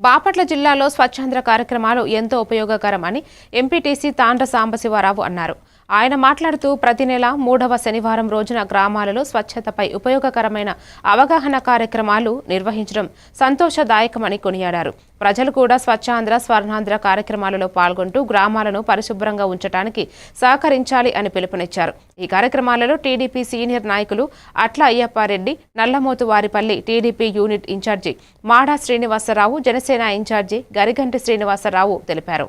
బాపట్ల జిల్లాలో స్వచ్ఛంద్ర కార్యక్రమాలు ఎంతో ఉపయోగకరమని ఎంపీటీసీ తాండ్ర సాంబశివరావు అన్నారు. ఆయన మాట్లాడుతూ ప్రతి నెల మూడవ శనివారం రోజున గ్రామాలలో స్వచ్ఛతపై ఉపయోగకరమైన అవగాహన కార్యక్రమాలు నిర్వహించడం సంతోషదాయకమని కొనియాడారు. ప్రజలు కూడా స్వచ్ఛాంధ్ర స్వర్ణాంధ్ర కార్యక్రమాలలో పాల్గొంటూ గ్రామాలను పరిశుభ్రంగా ఉంచడానికి సహకరించాలి అని పిలుపునిచ్చారు. ఈ కార్యక్రమాలలో టీడీపీ సీనియర్ నాయకులు Atla Ayyappareddy Nallamothu Varipalli TDP unit in charge Mada Srinivasa Rao Janasena in charge Gariganti Srinivasa Rao తెలిపారు.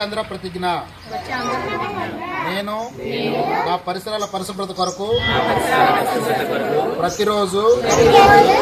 చంద్ర ప్రతిజ్ఞ. నేను నా పరిసరాల పరిశుభ్రత కొరకు ప్రతిరోజు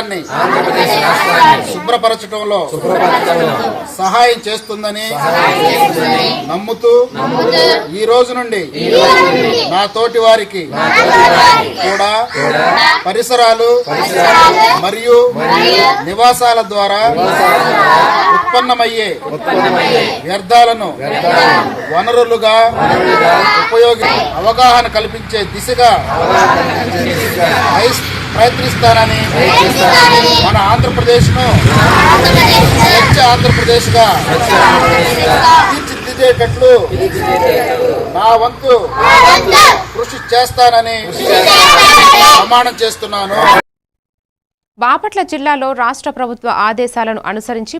రాష్ట్రాన్ని శుభ్రపరచడంలో సహాయం చేస్తుందని నమ్ముతూ ఈ రోజు నుండి నా తోటి వారికి కూడా పరిసరాలు మరియు నివాసాల ద్వారా ఉత్పన్నమయ్యే వ్యర్థాలను వనరులుగా ఉపయోగి అవగాహన కల్పించే దిశగా ప్రయత్నిస్తానని మన ఆంధ్రప్రదేశ్ను స్వచ్ఛ ఆంధ్రప్రదేశ్గా తీర్చిదిద్దేటట్లు నా వంతు కృషి చేస్తానని ప్రమాణం చేస్తున్నాను. బాపట్ల జిల్లాలో రాష్ట్ర ప్రభుత్వ ఆదేశాలను అనుసరించి